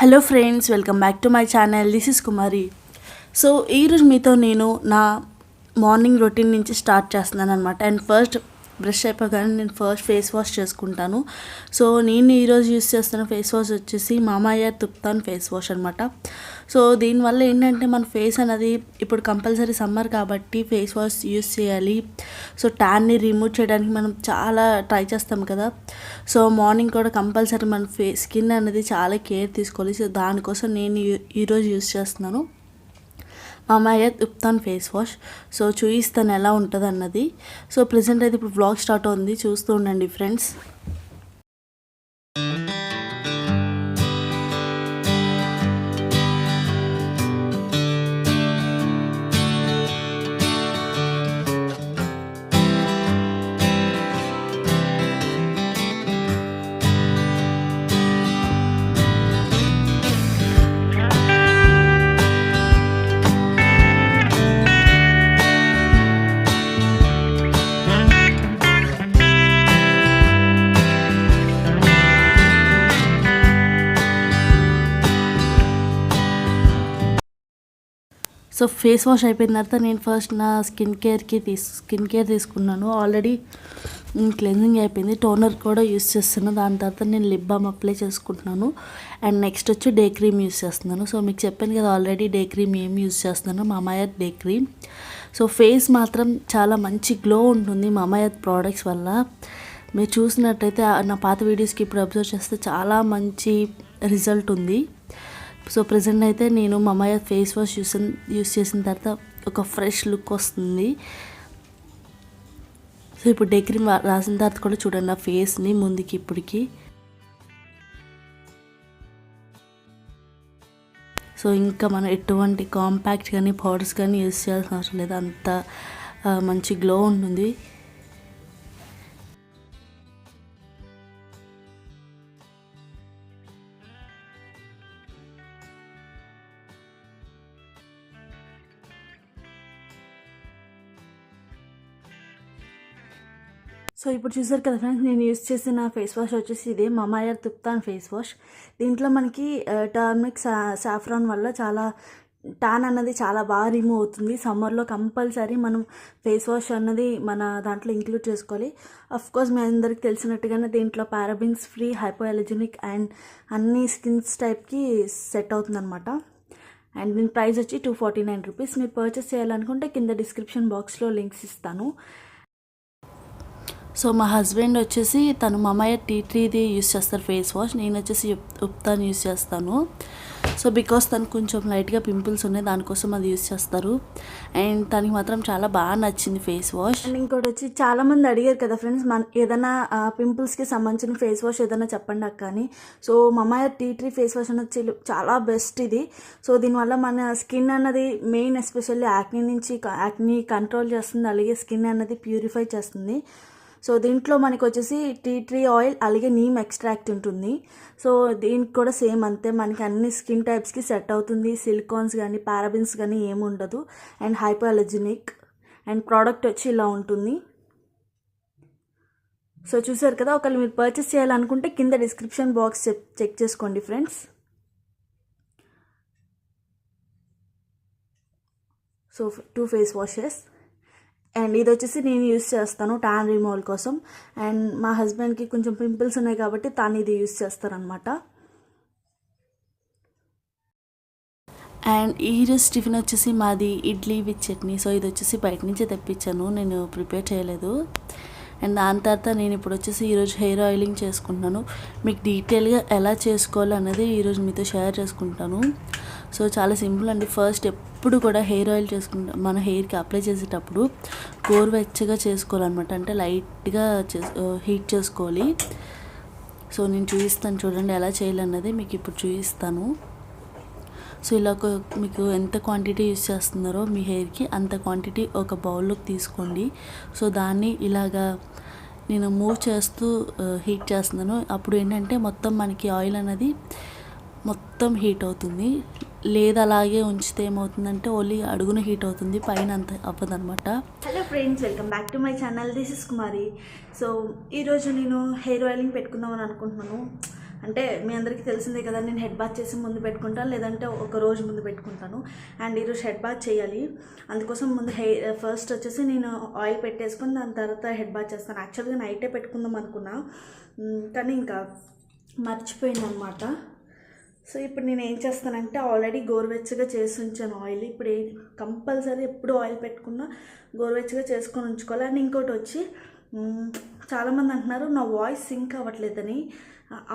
Hello friends welcome back to my channel this is Kumari so ఈరోజు మీతో నేను నా మార్నింగ్ రొటీన్ నుంచి స్టార్ట్ చేస్తున్నాను అనమాట అండ్ ఫస్ట్ బ్రష్ అయిపోగానే నేను ఫస్ట్ ఫేస్ వాష్ చేసుకుంటాను. సో నేను ఈరోజు యూస్ చేస్తున్న ఫేస్ వాష్ వచ్చేసి మామయ్య తుప్తాన్ ఫేస్ వాష్ అనమాట సో దీనివల్ల ఏంటంటే మన ఫేస్ అనేది ఇప్పుడు కంపల్సరీ సమ్మర్ కాబట్టి ఫేస్ వాష్ యూస్ చేయాలి. సో ట్యాన్ని రిమూవ్ చేయడానికి మనం చాలా ట్రై చేస్తాం కదా. సో మార్నింగ్ కూడా కంపల్సరీ మన ఫే స్కిన్ అనేది చాలా కేర్ తీసుకోవాలి. సో దానికోసం నేను ఈరోజు యూస్ చేస్తున్నాను. Mamaearth ubtan face wash. So చూయిస్తాను ఎలా ఉంటుంది అన్నది సో ప్రజెంట్ అయితే ఇప్పుడు బ్లాగ్ స్టార్ట్ అవుంది. చూస్తూ ఉండండి ఫ్రెండ్స్ సో ఫేస్ వాష్ అయిపోయిన తర్వాత నేను ఫస్ట్ నా స్కిన్ కేర్కి తీస్ స్కిన్ కేర్ తీసుకున్నాను. ఆల్రెడీ క్లెన్జింగ్ అయిపోయింది. టోనర్ కూడా యూస్ చేస్తున్నాను. దాని తర్వాత నేను లిప్ బామ్ అప్లై చేసుకుంటున్నాను. అండ్ నెక్స్ట్ వచ్చి డే క్రీమ్ యూస్ చేస్తున్నాను. సో మీకు చెప్పాను కదా ఆల్రెడీ డే క్రీమ్ ఏం యూస్ చేస్తున్నాను? Mamaearth day cream. So face మాత్రం చాలా మంచి గ్లో ఉంటుంది మామాయత్ ప్రోడక్ట్స్ వల్ల. మీరు చూసినట్టయితే నా పాత వీడియోస్కి ఇప్పుడు అబ్జర్వ్ చేస్తే చాలా మంచి రిజల్ట్ ఉంది. సో ప్రజెంట్ అయితే నేను మామయ్య ఫేస్ వాష్ యూస్ యూస్ చేసిన తర్వాత ఒక ఫ్రెష్ లుక్ వస్తుంది. సో ఇప్పుడు డే క్రీమ్ రాసిన తర్వాత కూడా చూడండి నా ఫేస్ని ముందుకి ఇప్పటికి సో ఇంకా మనం ఎటువంటి కాంపాక్ట్ కానీ పౌడర్స్ కానీ యూస్ చేయాల్సిన అవసరం లేదు. అంత మంచి గ్లో ఉంటుంది. ఇప్పుడు చూసారు కదా ఫ్రెండ్స్ నేను యూస్ చేసిన ఫేస్ వాష్ వచ్చేసి ఇదే మమాయర్ తుప్తాన్ ఫేస్ వాష్ దీంట్లో మనకి టర్మిక్ సాఫ్రాన్ వల్ల చాలా టాన్ అన్నది చాలా బాగా రిమూవ్ అవుతుంది. సమ్మర్లో కంపల్సరీ మనం ఫేస్ వాష్ అన్నది మన దాంట్లో ఇంక్లూడ్ చేసుకోవాలి. అఫ్ కోర్స్ మీ అందరికీ తెలిసినట్టుగానే దీంట్లో పారాబిన్స్ ఫ్రీ హైపోఎలజెనిక్ అండ్ అన్ని స్కిన్స్ టైప్కి సెట్ అవుతుందన్నమాట. అండ్ దీని ప్రైస్ వచ్చి టూ ఫార్టీ నైన్ రూపీస్ మీరు పర్చేస్ చేయాలనుకుంటే కింద డిస్క్రిప్షన్ బాక్స్లో లింక్స్ ఇస్తాను. సో మా హస్బెండ్ వచ్చేసి తను మమయ్య టీ ట్రీది యూస్ చేస్తారు ఫేస్ వాష్. నేను వచ్చేసి ఉప్- ఉప్తాన్ యూస్ చేస్తాను. సో బికాస్ తను కొంచెం లైట్గా పింపుల్స్ ఉన్నాయి దానికోసం అది యూస్ చేస్తారు. అండ్ తనకి మాత్రం చాలా బాగా నచ్చింది ఫేస్ వాష్. అండ్ ఇంకోటి వచ్చి చాలా మంది అడిగారు కదా ఫ్రెండ్స్ మన ఏదైనా పింపుల్స్కి సంబంధించిన ఫేస్ వాష్ ఏదైనా చెప్పండి అక్క అని. సో మామయ్య టీ ట్రీ ఫేస్ వాష్ అనేది చాలా- చాలా బెస్ట్ ఇది. సో దీనివల్ల మన స్కిన్ అన్నది మెయిన్ ఎస్పెషల్లీ యాక్ని నుంచి యాక్ని కంట్రోల్ చేస్తుంది అలాగే స్కిన్ అన్నది ప్యూరిఫై చేస్తుంది. సో దీంట్లో మనకి వచ్చేసి టీ ట్రీ ఆయిల్ అలాగే నీమ్ ఎక్స్ట్రాక్ట్ ఉంటుంది. సో దీనికి కూడా సేమ్ అంతే. మనకి అన్ని స్కిన్ టైప్స్కి సెట్ అవుతుంది. సిలికాన్స్ కానీ పారాబిన్స్ కానీ ఏమి ఉండదు. And hypoallergenic and product వచ్చి ఇలా ఉంటుంది. సో చూసారు కదా ఒకవేళ మీరు పర్చేస్ చేయాలనుకుంటే కింద డిస్క్రిప్షన్ బాక్స్ చెక్ చెక్ చేసుకోండి friends so two face washes and ఇది వచ్చేసి నేను యూస్ చేస్తాను ట్యాన్ రిమూవల్ కోసం. అండ్ మా హస్బెండ్కి కొంచెం పింపుల్స్ ఉన్నాయి కాబట్టి తాను ఇది యూస్ చేస్తారనమాట అండ్ ఈరోజు టిఫిన్ వచ్చేసి మాది ఇడ్లీ విత్ చట్నీ. సో ఇది వచ్చేసి బయట నుంచి తెప్పించాను. నేను ప్రిపేర్ చేయలేదు. అండ్ దాని తర్వాత నేను ఇప్పుడు వచ్చేసి ఈరోజు హెయిర్ ఆయిలింగ్ చేసుకుంటున్నాను. మీకు డీటెయిల్గా ఎలా చేసుకోవాలి అనేది ఈరోజు మీతో షేర్ చేసుకుంటాను. సో చాలా సింపుల్ అండి. ఫస్ట్ ఎప్పుడు కూడా హెయిర్ ఆయిల్ చేసుకుంటా మన హెయిర్కి అప్లై చేసేటప్పుడు గోరువెచ్చగా చేసుకోవాలన్నమాట. అంటే లైట్గా హీట్ చేసుకోవాలి. సో నేను చూపిస్తాను చూడండి ఎలా చేయాలన్నది మీకు ఇప్పుడు చూపిస్తాను. సో ఇలా ఒక మీకు ఎంత క్వాంటిటీ యూస్ చేస్తున్నారో మీ హెయిర్కి అంత క్వాంటిటీ ఒక బౌల్లోకి తీసుకోండి. సో దాన్ని ఇలాగా నేను మూవ్ చేస్తూ హీట్ చేస్తున్నాను. అప్పుడు ఏంటంటే మొత్తం మనకి ఆయిల్ అనేది మొత్తం హీట్ అవుతుంది. లేదా అలాగే ఉంచితే ఏమవుతుందంటే ఓన్లీ అడుగున హీట్ అవుతుంది పైన అంత అవ్వదు అనమాట hello friends welcome back to my channel this is Kumari so ఈరోజు నేను హెయిర్ ఆయిలింగ్ పెట్టుకుందామని అనుకుంటున్నాను. అంటే మీ అందరికీ తెలిసిందే కదా నేను హెడ్ బాత్ చేసి ముందు పెట్టుకుంటాను లేదంటే ఒక రోజు ముందు పెట్టుకుంటాను. అండ్ ఈరోజు హెడ్ బాత్ చేయాలి. అందుకోసం ముందు హెయిర్ ఫస్ట్ వచ్చేసి నేను ఆయిల్ పెట్టేసుకొని దాని తర్వాత హెడ్ బాత్ చేస్తాను. యాక్చువల్గా నైటే పెట్టుకుందాం అనుకున్నా. కానీ ఇంకా మర్చిపోయింది అనమాట సో ఇప్పుడు నేను ఏం చేస్తానంటే ఆల్రెడీ గోరువెచ్చగా చేసి ఉంచాను ఆయిల్ ఇప్పుడు ఏ కంపల్సరీ ఎప్పుడు ఆయిల్ పెట్టుకున్నా గోరువెచ్చగా చేసుకొని ఉంచుకోవాలి. అండ్ ఇంకోటి వచ్చి చాలామంది అంటున్నారు నా వాయిస్ సింక్ అవ్వట్లేదని.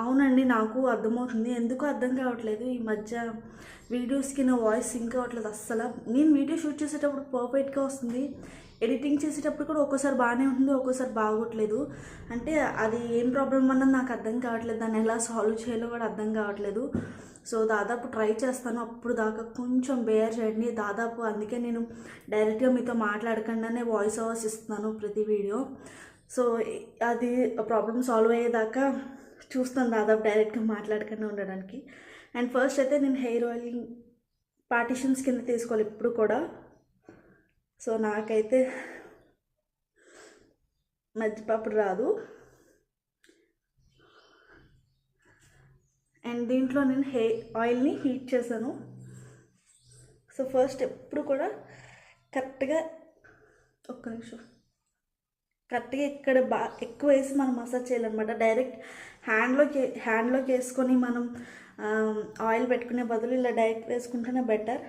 అవునండి నాకు అర్థమవుతుంది. ఎందుకు అర్థం కావట్లేదు ఈ మధ్య వీడియోస్కి నా వాయిస్ సింక్ అవ్వట్లేదు అస్సలు. నేను వీడియో షూట్ చేసేటప్పుడు పర్ఫెక్ట్గా వస్తుంది. ఎడిటింగ్ చేసేటప్పుడు కూడా ఒక్కోసారి బాగానే ఉంటుంది ఒక్కోసారి బాగోట్లేదు. అంటే అది ఏం ప్రాబ్లం అన్నది నాకు అర్థం కావట్లేదు. దాన్ని ఎలా సాల్వ్ చేయాలో కూడా అర్థం కావట్లేదు. సో దాదాపు ట్రై చేస్తాను. అప్పుడు దాకా కొంచెం బేర్ చేయండి. దాదాపు అందుకే నేను డైరెక్ట్గా మీతో మాట్లాడకుండానే వాయిస్ ఓవర్స్ ఇస్తున్నాను ప్రతి వీడియో. సో అది ప్రాబ్లం సాల్వ్ అయ్యేదాకా చూస్తాను దాదాపు డైరెక్ట్గా మాట్లాడకుండా ఉండడానికి. అండ్ ఫస్ట్ అయితే నేను హెయిర్ ఆయిలింగ్ పార్టిషన్స్ కింద తీసుకోవాలి ఇప్పుడు కూడా. సో నాకైతే మధ్యపప్పుడు రాదు. అండ్ దీంట్లో నేను హెయిర్ ఆయిల్ని హీట్ చేశాను. సో ఫస్ట్ ఎప్పుడు కూడా కరెక్ట్గా ఒక్క నిమిషం కరెక్ట్గా ఇక్కడ బా ఎక్కువ వేసి మనం మసాజ్ చేయాలన్నమాట. డైరెక్ట్ హ్యాండ్లోకి హ్యాండ్లోకి వేసుకొని మనం ఆయిల్ పెట్టుకునే బదులు ఇలా డైరెక్ట్ వేసుకుంటేనే బెటర్.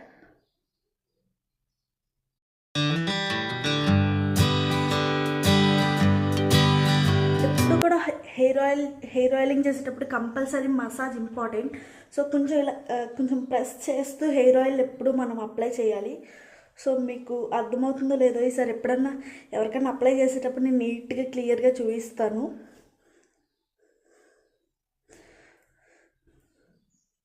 ఎప్పుడు కూడా హెయిర్ ఆయిల్ హెయిర్ ఆయిలింగ్ చేసేటప్పుడు కంపల్సరీ మసాజ్ ఇంపార్టెంట్. సో కొంచెం ఇలా కొంచెం ప్రెస్ చేస్తూ హెయిర్ ఆయిల్ ఎప్పుడు మనం అప్లై చేయాలి. సో మీకు అర్థమవుతుందో లేదో ఈసారి ఎప్పుడన్నా ఎవరికైనా అప్లై చేసేటప్పుడు నేను నీట్గా క్లియర్గా చూపిస్తాను.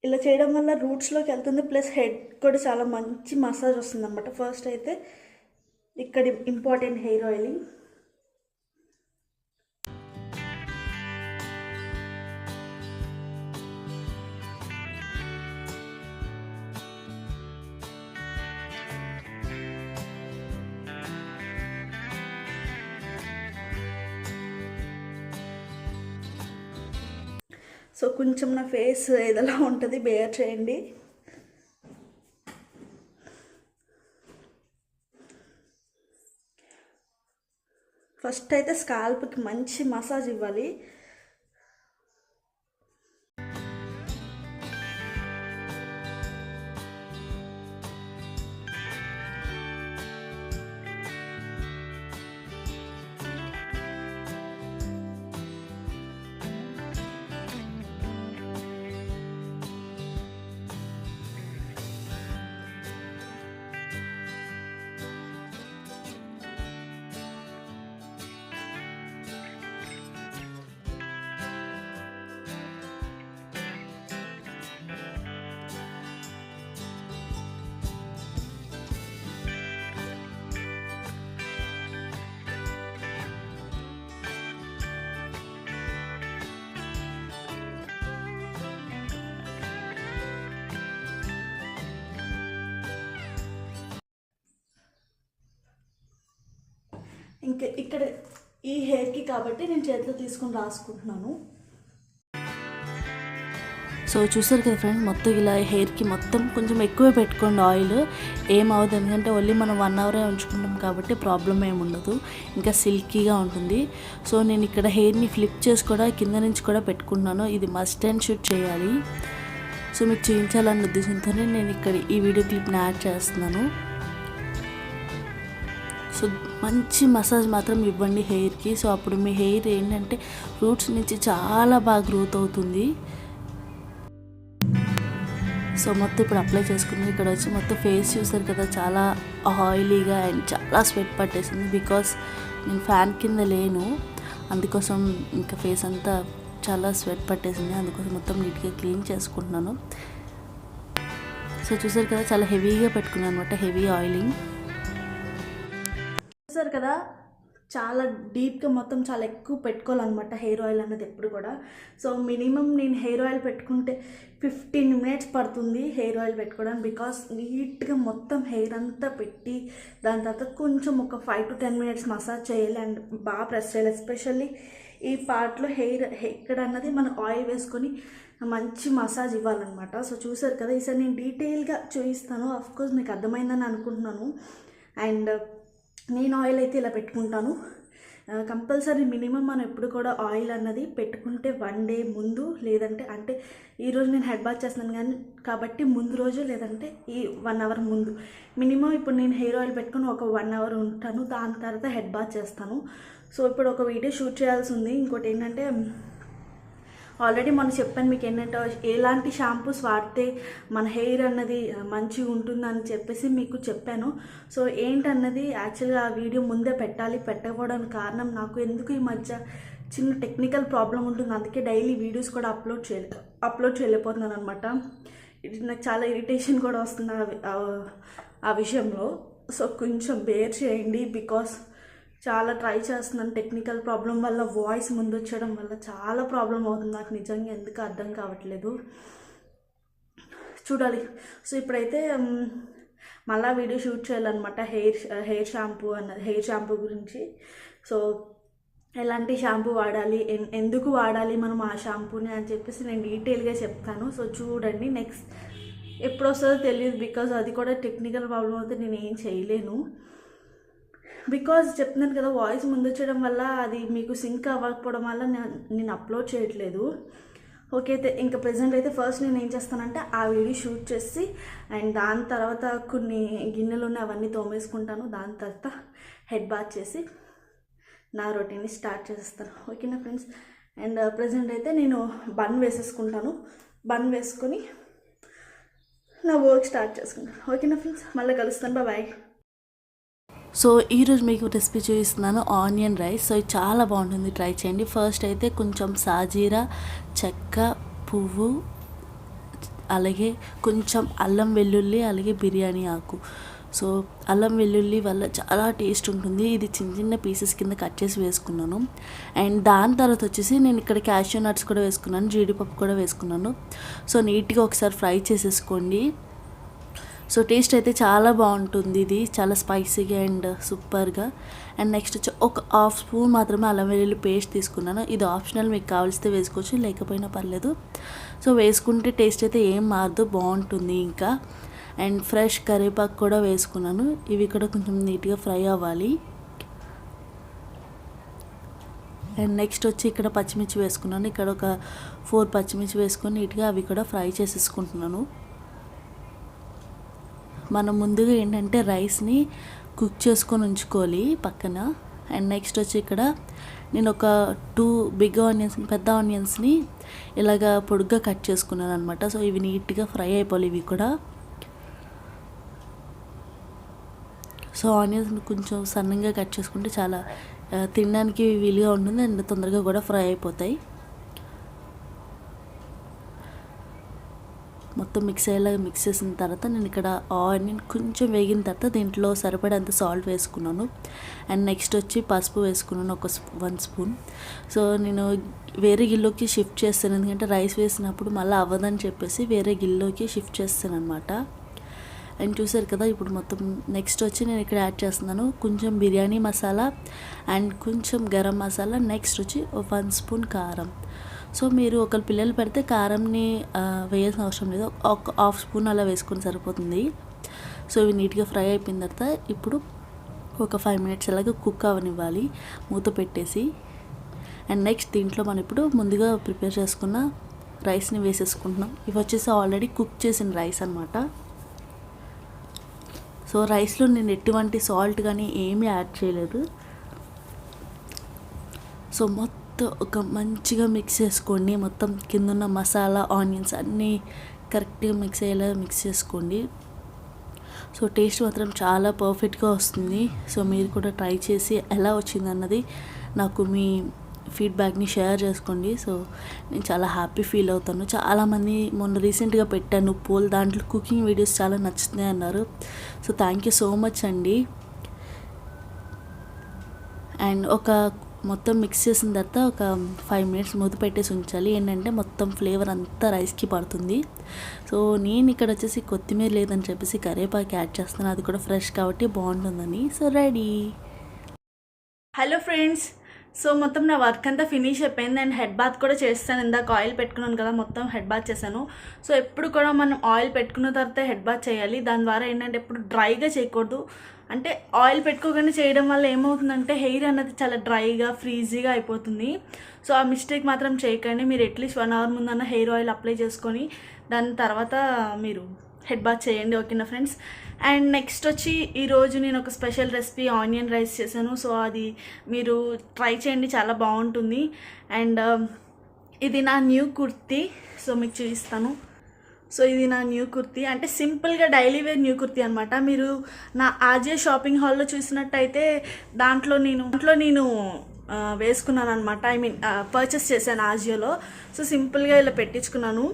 ఇలా చేయడం వల్ల రూట్స్లోకి వెళ్తుంది ప్లస్ హెడ్ కూడా చాలా మంచి మసాజ్ వస్తుంది అనమాట ఫస్ట్ అయితే ఇక్కడ ఇంపార్టెంట్ హెయిర్ ఆయిలింగ్ సో కొంచెం నా ఫేస్ ఏదోలా ఉంటుంది బేర్ చేయండి. ఫస్ట్ అయితే స్కాల్ప్కి మంచి మసాజ్ ఇవ్వాలి. ఇంకా ఇక్కడ ఈ హెయిర్కి కాబట్టి నేను చేతిలో తీసుకొని రాసుకుంటున్నాను. సో చూసారు కదా ఫ్రెండ్స్ మొత్తం ఇలా హెయిర్కి మొత్తం కొంచెం ఎక్కువ పెట్టుకోండి ఆయిల్ ఏమవుతుంది ఎందుకంటే ఓన్లీ మనం వన్ అవరే ఉంచుకుంటాం కాబట్టి ప్రాబ్లం ఏమి ఉండదు. ఇంకా సిల్కీగా ఉంటుంది. సో నేను ఇక్కడ హెయిర్ని ఫ్లిప్ చేసి కూడా కింద నుంచి కూడా పెట్టుకుంటున్నాను. ఇది మస్ట్ అండ్ షూట్ చేయాలి. సో మీకు చేయించాలన్న ఉద్దేశంతోనే నేను ఇక్కడ ఈ వీడియో క్లిప్ని యాడ్ చేస్తున్నాను. సో మంచి మసాజ్ మాత్రం ఇవ్వండి హెయిర్కి. సో అప్పుడు మీ హెయిర్ ఏంటంటే రూట్స్ నుంచి చాలా బాగా గ్రోత్ అవుతుంది. సో మొత్తం ఇప్పుడు అప్లై చేసుకుంది. ఇక్కడ వచ్చి మొత్తం ఫేస్ చూసారు కదా చాలా ఆయిలీగా అండ్ చాలా స్వెట్ పట్టేసింది. బికాస్ నేను ఫ్యాన్ కింద లేను. అందుకోసం ఇంకా ఫేస్ అంతా చాలా స్వెట్ పట్టేసింది. అందుకోసం మొత్తం నీట్గా క్లీన్ చేసుకుంటున్నాను. సో చూసారు కదా చాలా హెవీగా పెట్టుకున్నాను అనమాట హెవీ ఆయిలింగ్. చూసారు కదా చాలా డీప్గా మొత్తం చాలా ఎక్కువ పెట్టుకోవాలన్నమాట హెయిర్ ఆయిల్ అన్నది ఎప్పుడు కూడా. సో మినిమం నేను హెయిర్ ఆయిల్ పెట్టుకుంటే ఫిఫ్టీన్ మినిట్స్ పడుతుంది హెయిర్ ఆయిల్ పెట్టుకోవడానికి బికాస్ నీట్గా మొత్తం హెయిర్ అంతా పెట్టి దాని తర్వాత కొంచెం ఒక five to ten minutes massage చేయాలి అండ్ బాగా ప్రెస్ చేయాలి. ఎస్పెషల్లీ ఈ పార్ట్లో హెయిర్ ఎక్కడ అన్నది మనం ఆయిల్ వేసుకొని మంచి మసాజ్ ఇవ్వాలన్నమాట. సో చూసారు కదా ఈసారి నేను డీటెయిల్గా చూపిస్తాను. కోర్స్ మీకు అర్థమైందని అనుకుంటున్నాను. అండ్ నేను ఆయిల్ అయితే ఇలా పెట్టుకుంటాను. కంపల్సరీ మినిమం మనం ఎప్పుడు కూడా ఆయిల్ అన్నది పెట్టుకుంటే వన్ డే ముందు లేదంటే అంటే ఈరోజు నేను హెడ్ బాత్ చేస్తున్నాను కానీ కాబట్టి ముందు రోజు లేదంటే ఈ వన్ అవర్ ముందు. మినిమం ఇప్పుడు నేను హెయిర్ ఆయిల్ పెట్టుకుని ఒక వన్ అవర్ ఉంటాను దాని తర్వాత హెడ్ బాత్ చేస్తాను. సో ఇప్పుడు ఒక వీడియో షూట్ చేయాల్సి ఉంది. ఇంకోటి ఏంటంటే ఆల్రెడీ మనం చెప్పాను మీకు ఏంటంటే ఎలాంటి షాంపూస్ వాడితే మన హెయిర్ అన్నది మంచిగా ఉంటుందని చెప్పేసి మీకు చెప్పాను. సో ఏంటన్నది యాక్చువల్గా ఆ వీడియో ముందే పెట్టాలి. పెట్టకపోవడానికి కారణం నాకు ఎందుకు ఈ మధ్య చిన్న టెక్నికల్ ప్రాబ్లం ఉంటుంది. అందుకే డైలీ వీడియోస్ కూడా అప్లోడ్ చేయ అప్లోడ్ చేయలేకపోతున్నాను అనమాట ఇది నాకు చాలా ఇరిటేషన్ కూడా వస్తుంది ఆ- ఆ విషయంలో. సో కొంచెం బేర్ చేయండి. బికాస్ చాలా ట్రై చేస్తున్నాను. టెక్నికల్ ప్రాబ్లం వల్ల వాయిస్ ముందు వచ్చడం వల్ల చాలా ప్రాబ్లం అవుతుంది. నాకు నిజంగా ఎందుకు అర్థం కావట్లేదు. చూడాలి. సో ఇప్పుడైతే మళ్ళీ వీడియో షూట్ చేయాలన్నమాట. హెయిర్ హెయిర్ షాంపూ అన్నది హెయిర్ షాంపూ గురించి. సో ఎలాంటి షాంపూ వాడాలి? ఎందుకు వాడాలి మనం ఆ షాంపూని అని చెప్పేసి నేను డీటెయిల్గా చెప్తాను. సో చూడండి నెక్స్ట్ ఎప్పుడు వస్తుందో తెలియదు బికాజ్ అది కూడా టెక్నికల్ ప్రాబ్లం అయితే నేను ఏం చేయలేను. బికాజ్ చెప్తున్నాను కదా వాయిస్ ముందు వచ్చడం వల్ల అది మీకు సింక్ అవ్వకపోవడం వల్ల నేను అప్లోడ్ చేయట్లేదు. ఓకే అయితే ఇంకా ప్రజెంట్ అయితే ఫస్ట్ నేను ఏం చేస్తానంటే ఆ వీడియో షూట్ చేసి అండ్ దాని తర్వాత కొన్ని గిన్నెలు ఉన్నాయి అవన్నీ తోమేసుకుంటాను. దాని తర్వాత హెడ్ బాత్ చేసి నా రొటీన్ని స్టార్ట్ చేస్తాను ఓకేనా ఫ్రెండ్స్ అండ్ ప్రజెంట్ అయితే నేను బన్ వేసేసుకుంటాను. బన్ వేసుకొని నా వర్క్ స్టార్ట్ చేసుకుంటాను. ఓకేనా ఫ్రెండ్స్ మళ్ళీ కలుస్తాను. బాయ్ సో ఈరోజు మీకు రెసిపీ చూపిస్తున్నాను. ఆనియన్ రైస్ సో ఇది చాలా బాగుంటుంది. ట్రై చేయండి. ఫస్ట్ అయితే కొంచెం సాజీరా చెక్క పువ్వు అలాగే కొంచెం అల్లం వెల్లుల్లి అలాగే బిర్యానీ ఆకు. సో అల్లం వెల్లుల్లి వల్ల చాలా టేస్ట్ ఉంటుంది. ఇది చిన్న చిన్న పీసెస్ కింద కట్ చేసి వేసుకున్నాను. అండ్ దాని తర్వాత వచ్చేసి నేను ఇక్కడ క్యాషియో నట్స్ కూడా వేసుకున్నాను. జీడిపప్పు కూడా వేసుకున్నాను. సో నీట్గా ఒకసారి ఫ్రై చేసేసుకోండి. సో టేస్ట్ అయితే చాలా బాగుంటుంది ఇది చాలా స్పైసీగా అండ్ సూపర్గా. అండ్ నెక్స్ట్ వచ్చి ఒక హాఫ్ స్పూన్ మాత్రమే అల్లం వెల్లుల్లి పేస్ట్ తీసుకున్నాను. ఇది ఆప్షనల్ మీకు కావాల్సితే వేసుకోవచ్చు లేకపోయినా పర్లేదు. సో వేసుకుంటే టేస్ట్ అయితే ఏం మారదు బాగుంటుంది ఇంకా. అండ్ ఫ్రెష్ కరివేపాకు కూడా వేసుకున్నాను. ఇవి కూడా కొంచెం నీట్గా ఫ్రై అవ్వాలి. అండ్ నెక్స్ట్ వచ్చి ఇక్కడ పచ్చిమిర్చి వేసుకున్నాను. ఇక్కడ ఒక ఫోర్ పచ్చిమిర్చి వేసుకొని నీట్గా అవి కూడా ఫ్రై చేసేసుకుంటున్నాను. మనం ముందుగా ఏంటంటే రైస్ని కుక్ చేసుకొని ఉంచుకోవాలి పక్కన. అండ్ నెక్స్ట్ వచ్చి ఇక్కడ నేను ఒక టూ బిగ్ ఆనియన్స్ పెద్ద ఆనియన్స్ని ఇలాగా పొడుగ్గా కట్ చేసుకున్నాను అనమాట సో ఇవి నీట్గా ఫ్రై అయిపోవాలి ఇవి కూడా. సో ఆనియన్స్ కొంచెం సన్నంగా కట్ చేసుకుంటే చాలా తినడానికి వీలుగా ఉంటుంది అండ్ తొందరగా కూడా ఫ్రై అయిపోతాయి. మొత్తం మిక్స్ అయ్యేలాగా మిక్స్ చేసిన తర్వాత నేను ఇక్కడ ఆనియన్ కొంచెం వేగిన తర్వాత దీంట్లో సరిపడేంత సాల్ట్ వేసుకున్నాను. అండ్ నెక్స్ట్ వచ్చి పసుపు వేసుకున్నాను ఒక వన్ స్పూన్ సో నేను వేరే గిల్లోకి షిఫ్ట్ చేస్తాను. ఎందుకంటే రైస్ వేసినప్పుడు మళ్ళీ అవ్వదని చెప్పేసి వేరే గిల్లోకి షిఫ్ట్ చేస్తాను అనమాట అండ్ చూసారు కదా ఇప్పుడు మొత్తం నెక్స్ట్ వచ్చి నేను ఇక్కడ యాడ్ చేస్తున్నాను. కొంచెం బిర్యానీ మసాలా అండ్ కొంచెం గరం మసాలా. నెక్స్ట్ వచ్చి వన్ స్పూన్ కారం. సో మీరు ఒకరు పిల్లలు పెడితే కారంని వేయాల్సిన అవసరం లేదు. ఒక హాఫ్ స్పూన్ అలా వేసుకొని సరిపోతుంది. సో ఇవి నీట్గా ఫ్రై అయిపోయిన తర్వాత ఇప్పుడు ఒక ఫైవ్ మినిట్స్ అలాగే కుక్ అవనివ్వాలి. మూత పెట్టేసి. అండ్ నెక్స్ట్ దీంట్లో మనం ఇప్పుడు ముందుగా ప్రిపేర్ చేసుకున్న రైస్ని వేసేసుకుంటున్నాం. ఇవి వచ్చేసి ఆల్రెడీ కుక్ చేసిన రైస్ అనమాట సో రైస్లో నేను ఎటువంటి సాల్ట్ కానీ ఏమీ యాడ్ చేయలేదు. సో మొత్తం ఒక మంచిగా మిక్స్ చేసుకోండి. మొత్తం కింద ఉన్న మసాలా ఆనియన్స్ అన్నీ కరెక్ట్గా మిక్స్ అయ్యేలా మిక్స్ చేసుకోండి. సో టేస్ట్ మాత్రం చాలా పర్ఫెక్ట్గా వస్తుంది. సో మీరు కూడా ట్రై చేసి ఎలా వచ్చింది అన్నది నాకు మీ ఫీడ్బ్యాక్ని షేర్ చేసుకోండి. సో నేను చాలా హ్యాపీ ఫీల్ అవుతాను. చాలామంది మొన్న రీసెంట్గా పెట్టాను పోల్. దాంట్లో కుకింగ్ వీడియోస్ చాలా నచ్చుతాయి అన్నారు. So thank you so much అండి. అండ్ ఒక మొత్తం మిక్స్ చేసిన తర్వాత ఒక ఫైవ్ మినిట్స్ మూత పెట్టేసి ఉంచాలి. ఏంటంటే మొత్తం ఫ్లేవర్ అంతా రైస్కి పడుతుంది. సో నేను ఇక్కడ వచ్చేసి కొత్తిమీర లేదని చెప్పేసి కరేపాకు యాడ్ చేస్తాను అది కూడా ఫ్రెష్ కాబట్టి బాగుంటుందని. So ready hello friends so మొత్తం నా వర్క్ అంతా ఫినిష్ అయిపోయింది. అండ్ హెడ్ బాత్ కూడా చేస్తాను. ఇందాక ఆయిల్ పెట్టుకున్నాను కదా మొత్తం హెడ్ బాత్ చేశాను. సో ఎప్పుడు కూడా మనం ఆయిల్ పెట్టుకున్న తర్వాత హెడ్ బాత్ చేయాలి. దాని ద్వారా ఏంటంటే ఎప్పుడు డ్రైగా చేయకూడదు. అంటే ఆయిల్ పెట్టుకోగానే చేయడం వల్ల ఏమవుతుందంటే హెయిర్ అనేది చాలా డ్రైగా ఫ్రీజీగా అయిపోతుంది. సో ఆ మిస్టేక్ మాత్రం చేయకండి. మీరు అట్లీస్ట్ వన్ అవర్ ముందన్న హెయిర్ ఆయిల్ అప్లై చేసుకొని దాని తర్వాత మీరు హెడ్ బాత్ చేయండి. ఓకేనా ఫ్రెండ్స్ అండ్ నెక్స్ట్ వచ్చి ఈరోజు నేను ఒక స్పెషల్ రెసిపీ ఆనియన్ రైస్ చేశాను. సో అది మీరు ట్రై చేయండి చాలా బాగుంటుంది. అండ్ um, ఇది నా న్యూ కుర్తీ. సో మీకు చూపిస్తాను. సో ఇది నా న్యూ కుర్తీ. అంటే సింపుల్గా డైలీ వేర్ న్యూ కుర్తీ అనమాట మీరు నా ఆజే షాపింగ్ హాల్లో చూసినట్టయితే దాంట్లో నేను దాంట్లో నేను వేసుకున్నాను అనమాట ఐ మీన్ పర్చేస్ చేశాను ఆజియోలో సో సింపుల్గా ఇలా పెట్టించుకున్నాను.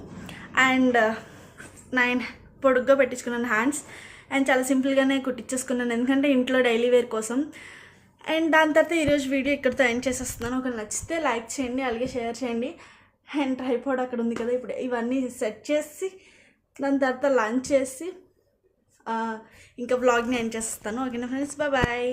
అండ్ నైన్ పొడుగ్గా పెట్టించుకున్నాను హ్యాండ్స్ అండ్ చాలా సింపుల్గానే కుట్టించేసుకున్నాను. ఎందుకంటే ఇంట్లో డైలీ వేర్ కోసం. అండ్ దాని తర్వాత ఈరోజు వీడియో ఇక్కడితో ఎండ్ చేసేస్తున్నాను. ఒక నచ్చితే లైక్ చేయండి అలాగే షేర్ చేయండి. అండ్ ట్రైపాడ్ అక్కడ ఉంది కదా ఇప్పుడు. ఇవన్నీ సెట్ చేసి దాని తర్వాత లంచ్ చేసి ఇంకా వ్లాగ్ని ఎండ్ చేస్తాను ఓకేనా ఫ్రెండ్స్? Bye bye.